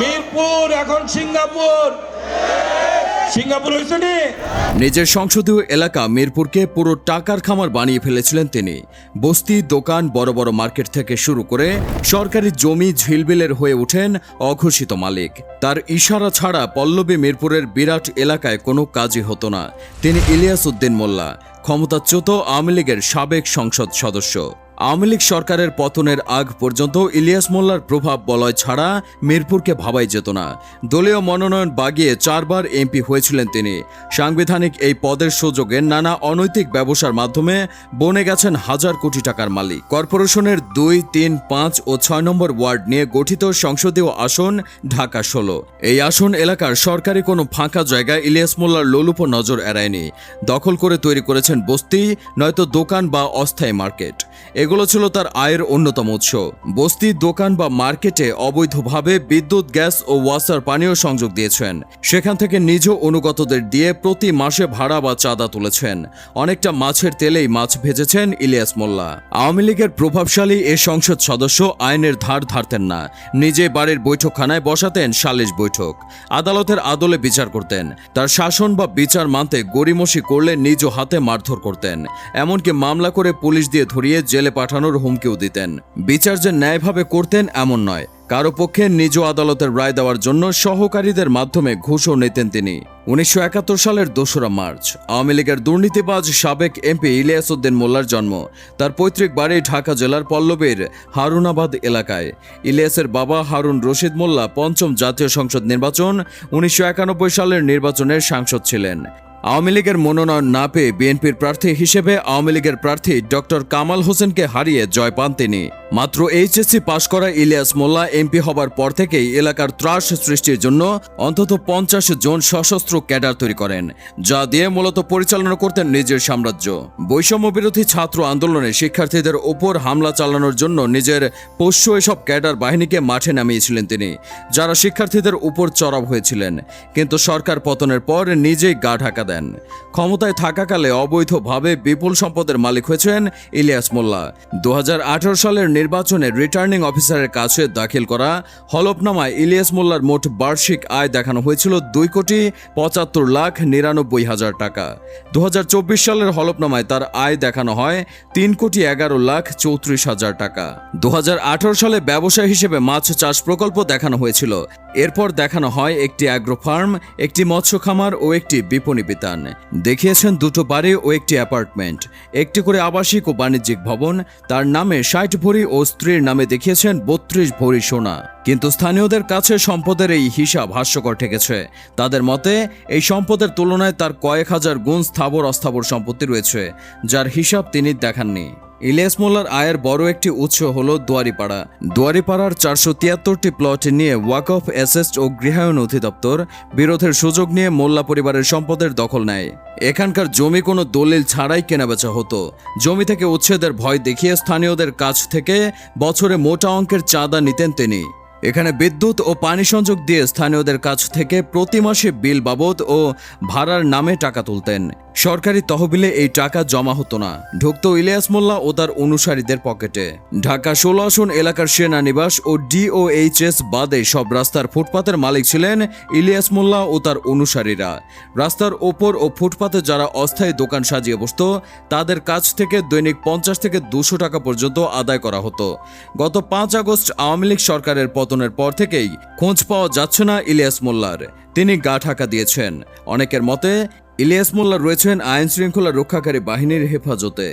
মিরপুর, এখন Singapore. Singapore হয়েছে নিজের সংসদীয় এলাকা মিরপুরকে পুরো টাকার খামার বানিয়ে ফেলেছিলেন তিনি। বস্তি, দোকান, বড় বড় মার্কেট থেকে শুরু করে সরকারি জমি ঝিলবিলের হয়ে ওঠেন অঘোষিত মালিক। তার ইশারা ছাড়া পল্লবী মিরপুরের বিরাট এলাকায় কোনো কাজই হতো না। তিনি ইলিয়াস উদ্দিন মোল্লা, ক্ষমতাচ্যুত আওয়ামী লীগের সাবেক সংসদ সদস্য। আওয়ামী লীগ সরকারের পতনের আগ পর্যন্ত ইলিয়াস মোল্লার প্রভাব বলয় ছাড়া মিরপুরকে ভাবাই যেত না। দলীয় মনোনয়ন বাগিয়ে চারবার এমপি হয়েছিলেন তিনি। সাংবিধানিক এই পদের সুযোগে নানা অনৈতিক ব্যবসার মাধ্যমে বনে গেছেন হাজার কোটি টাকার মালিক। কর্পোরেশনের দুই, তিন, পাঁচ ও ছয় নম্বর ওয়ার্ড নিয়ে গঠিত সংসদীয় আসন ঢাকা ষোলো। এই আসন এলাকার সরকারি কোনো ফাঁকা জায়গায় ইলিয়াস মোল্লার লোলুপ নজর এড়ায়নি। দখল করে তৈরি করেছেন বস্তি, নয়তো দোকান বা অস্থায়ী মার্কেট। এগুলো ছিল তার আয়ের অন্যতম উৎস। বস্তি, দোকান বা মার্কেটে অবৈধভাবে বিদ্যুৎ, গ্যাস ও ওয়াসার পানীয় সংযোগ দিয়েছেন। সেখান থেকে নিজ অনুগতদের দিয়ে প্রতি মাসে ভাড়া বা চাঁদা তুলেছেন। অনেকটা মাছের তেলেই মাছ ভেজেছেন ইলিয়াস মোল্লা। আওয়ামী লীগের প্রভাবশালী এ সংসদ সদস্য আইনের ধার ধারতেন না। নিজে বাড়ির বৈঠকখানায় বসাতেন সালিশ বৈঠক। আদালতের আদলে বিচার করতেন। তার শাসন বা বিচার মানতে গড়িমসি করলে নিজ হাতে মারধর করতেন। এমনকি মামলা করে পুলিশ দিয়ে ধরিয়ে জেলে পাঠানোর হুমকিও দিতেন। বিচার যে ন্যায়ভাবে করতেন এমন নয়। কারও পক্ষে নিজ আদালতের রায় দেওয়ার জন্য সহকারীদের মাধ্যমে ঘুষও নিতেন তিনি। উনিশশো একাত্তর সালের দোসরা মার্চ, আওয়ামী লীগের দুর্নীতিবাজ সাবেক এমপি ইলিয়াস উদ্দিন মোল্লার জন্ম। তার পৈতৃক বাড়ি ঢাকা জেলার পল্লবীর হারুনাবাদ এলাকায়। ইলিয়াসের বাবা হারুন রশিদ মোল্লা পঞ্চম জাতীয় সংসদ নির্বাচন উনিশশো একানব্বই সালের নির্বাচনের সাংসদ ছিলেন। আওয়ামী লীগের মনোনয়ন না পেয়ে বিএনপির প্রার্থী হিসেবে আওয়ামী লীগের প্রার্থী ডক্টর কামাল হোসেনকে হারিয়ে জয় পান তিনি। মাত্র এইচএসসি পাশ করা ইলিয়াস মোল্লা এমপি হবার পর থেকেই এলাকার ত্রাস সৃষ্টির জন্য অন্তত পঞ্চাশ জন সশস্ত্র ক্যাডার তৈরি করেন, যা দিয়ে মূলত পরিচালনা করতেন নিজের সাম্রাজ্য। বৈষম্য বিরোধী ছাত্র আন্দোলনে শিক্ষার্থীদের ওপর হামলা চালানোর জন্য নিজের পোষ্য এসব ক্যাডার বাহিনীকে মাঠে নামিয়েছিলেন তিনি, যারা শিক্ষার্থীদের উপর চড়াও হয়েছিলেন। কিন্তু সরকার পতনের পর নিজেই গা ঢাকা দেন। ক্ষমতায় থাকাকালে অবৈধভাবে বিপুল সম্পদের মালিক হয়েছেন ইলিয়াস মোল্লা। দু হাজার আঠারো সালের নির্বাচনে রিটার্নিং অফিসারের কাছে দাখিল করা হলফনামায় ইলিয়াস মোল্লার মোট বার্ষিক আয় দেখানো হয়েছিল দুই কোটি পঁচাত্তর লাখ নিরানব্বই হাজার টাকা। দু হাজার চব্বিশ সালের হলফনামায় তার আয় দেখানো হয় তিন কোটি এগারো লাখ চৌত্রিশ হাজার টাকা। দু হাজার আঠেরো সালে ব্যবসায় হিসেবে মাছ চাষ প্রকল্প দেখানো হয়েছিল। এরপর দেখানো হয় একটি অ্যাগ্রো ফার্ম, একটি মৎস্য খামার ও একটি বিপণী বিতান দেখিয়েছেন দুটো বাড়ি ও একটি অ্যাপার্টমেন্ট। একটি করে আবাসিক ও বাণিজ্যিক ভবন, তার নামে ষাট ভরি ও স্ত্রীর নামে দেখিয়েছেন বত্রিশ ভরি সোনা। কিন্তু স্থানীয়দের কাছে সম্পদের এই হিসাব হাস্যকর ঠেকেছে। তাদের মতে, এই সম্পদের তুলনায় তার কয়েক হাজার গুণ স্থাবর অস্থাবর সম্পত্তি রয়েছে, যার হিসাব তিনি দেখাননি। ইলিয়াস মোল্লার আয়ের বড় একটি উৎস হল দুয়ারিপাড়া। দুয়ারিপাড়ার চারশো তিয়াত্তরটি প্লট নিয়ে ওয়াক অফ অ্যাসেস্ট ও গৃহায়ন অধিদপ্তর বিরোধের সুযোগ নিয়ে মোল্লা পরিবারের সম্পদের দখল নেয়। এখানকার জমি কোনো দলিল ছাড়াই কেনাবেচা হতো। জমি থেকে উচ্ছেদের ভয় দেখিয়ে স্থানীয়দের কাছ থেকে বছরে মোটা অঙ্কের চাঁদা নিতেন তিনি। এখানে বিদ্যুৎ ও পানি সংযোগ দিয়ে স্থানীয়দের কাছ থেকে প্রতি মাসে বিল বাবদ ও ভাড়ার নামে টাকা তুলতেন। সরকারি তহবিলে এই টাকা জমা হতো না। ঢুকত ইলিয়াস মোল্লা ও তার অনুসারীদের পকেটে। ঢাকা ষোলো আসন এলাকার সেনানিবাস ও ডিওএইচএস বাদে সব রাস্তার ফুটপাতের মালিক ছিলেন ইলিয়াস মোল্লা ও তার অনুসারীরা। রাস্তার ওপর ও ফুটপাতে যারা অস্থায়ী দোকান সাজিয়ে বসত, তাদের কাছ থেকে দৈনিক পঞ্চাশ থেকে দুশো টাকা পর্যন্ত আদায় করা হতো। গত পাঁচ আগস্ট আওয়ামী লীগ সরকারের পতনের পর থেকেই খোঁজ পাওয়া যাচ্ছে না ইলিয়াস মোল্লার। তিনি গা ঢাকা দিয়েছেন। অনেকের মতে ইলিয়াস মোল্লা রয়েছেন আইন শৃঙ্খলা রক্ষাকারী বাহিনীর হেফাজতে।